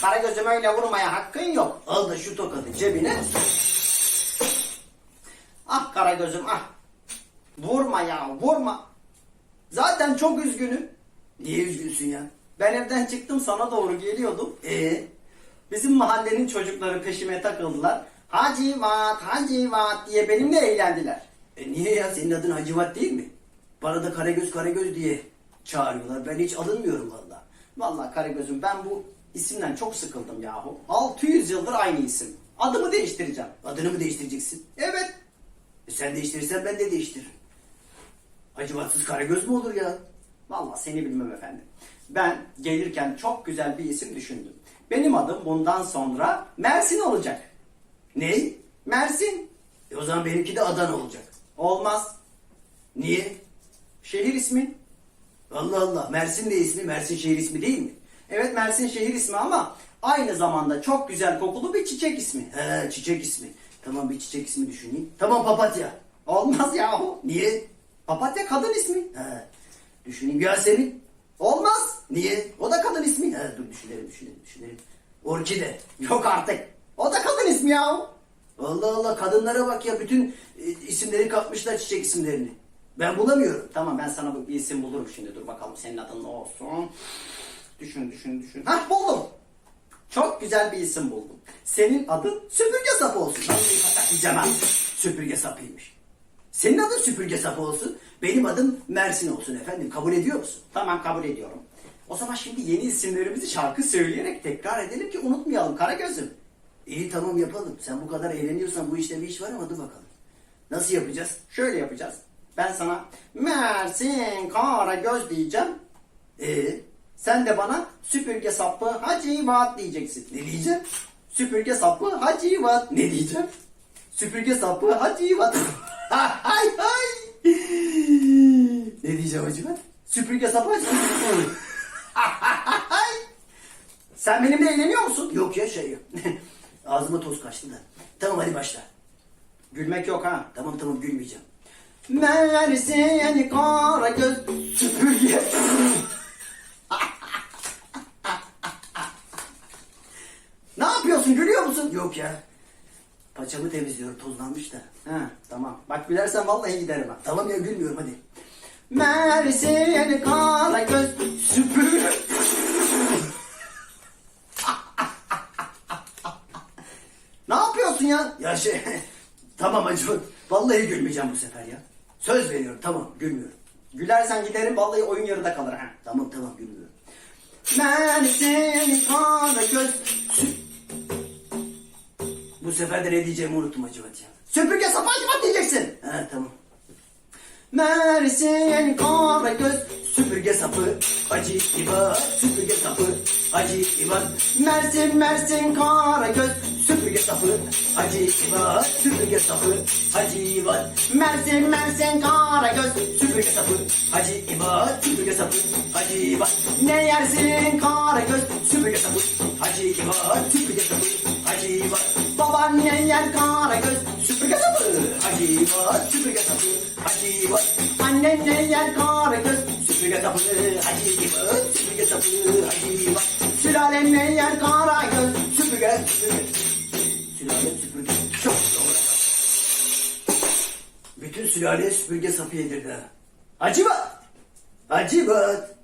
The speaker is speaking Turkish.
Karagöz'üm öyle vurmaya hakkın yok. Al da şu tokadı cebine. Ah Karagöz'üm ah. Vurma ya vurma. Zaten çok üzgünüm. Niye üzgünsün ya? Ben evden çıktım sana doğru geliyordum. Ee, Bizim mahallenin çocukları peşime takıldılar. Hacivat, hacivat diye benimle eğlendiler. e niye ya? Senin adın Hacivat değil mi? Bana da Karagöz Karagöz diye çağırıyorlar. Ben hiç alınmıyorum valla. Vallahi Karagöz'üm ben bu isimden çok sıkıldım yahu. 600 yıldır aynı isim. Adımı değiştireceğim. Adını mı değiştireceksin? Evet. E sen değiştirirsen ben de değiştiririm. Hacivatsız Karagöz mü olur ya? Vallahi seni bilmem efendim. Ben gelirken çok güzel bir isim düşündüm. Benim adım bundan sonra Mersin olacak. Ne? Mersin. E o zaman benimki de Adana olacak. Olmaz. Niye? Şehir ismi. Allah Allah. Mersin de ismi, Mersin şehir ismi değil mi? Evet Mersin şehir ismi ama aynı zamanda çok güzel kokulu bir çiçek ismi. He, çiçek ismi. Tamam bir çiçek ismi düşüneyim. Tamam papatya. Olmaz yahu. Niye? Papatya kadın ismi. He, düşüneyim. Yasemin. Olmaz. Niye? O da kadın ismi. He, dur düşünelim, düşünelim, düşünelim. Orkide. Yok artık. O da kadın ismi yahu. Allah Allah kadınlara bak ya bütün e, isimleri kapmışlar çiçek isimlerini. Ben bulamıyorum. Tamam ben sana bir isim bulurum şimdi. Dur bakalım senin adın ne olsun. Düşün düşün düşün. Hah buldum. Çok güzel bir isim buldum. Senin adın süpürge sapı olsun. Pataklayacağım ha. Süpürge sapıymış. Senin adın süpürge sapı olsun. Benim adım Mersin olsun efendim. Kabul ediyor musun? Tamam kabul ediyorum. O zaman şimdi yeni isimlerimizi şarkı söyleyerek tekrar edelim ki unutmayalım Karagöz'üm. İyi tamam yapalım. Sen bu kadar eğleniyorsan bu işte bir iş var ama dur bakalım. Nasıl yapacağız? Şöyle yapacağız. Ben sana Mersin Karagöz diyeceğim. Ee, Sen de bana süpürge sapı Hacivat diyeceksin. ne diyeceğim? Süpürge sapı Hacivat. Ne diyeceğim? Süpürge sapı Hacivat. hay hay. Ne diyeceğim acaba? Süpürge sapı Hacivat. Sen benimle eğleniyor musun? Yok ya şey yok. Ağzıma toz kaçtı da. Tamam hadi başla. Gülmek yok ha. Tamam tamam gülmeyeceğim. Mersin Karagöz süpürge. ne yapıyorsun gülüyor musun? Yok ya. Paçamı temizliyorum tozlanmış da. Ha, tamam. Bak gülersen vallahi giderim ha. Tamam ya gülmüyorum hadi. Mersin Karagöz süpürge. ne yapıyorsun ya? Ya şey tamam acı. Vallahi gülmeyeceğim bu sefer ya. Söz veriyorum tamam gülmüyorum. Gülersen giderim vallahi oyun yarıda kalır ha. Tamam tamam gülmüyorum. Mersin Karagöz sü- Bu sefer de ne diyeceğimi unuttum acıvat ya. süpürge sapı Hacivat diyeceksin. He tamam. Mersin Karagöz Süpürge sapı acı ibat. Süpürge sapı acı ibat. Mersin Mersin Karagöz Süpürge sapı acı ibat. Süpürge sapı acı ibat. Mersin Mersin Karagöz Süpürge sapı acı ibat. Süpürge sapı acı ibat. Ne yersin Karagöz Süpürge sapı acı ibat. Süpürge sapı acı ibat. Baban ne yer Karagöz Süpürge sapı Acı ibat. Süpürge sapı acı ibat. Annen ne yer Karagöz Süpürge sapı acı ibat. Süpürge sapı acı ibat. Sülalen ne yer Karagöz Süpürge süpürge. Sülale süpürge. Çok doğru. Bütün sülale süpürge sapı yedirdi. ha. Acıbat. Acıbat.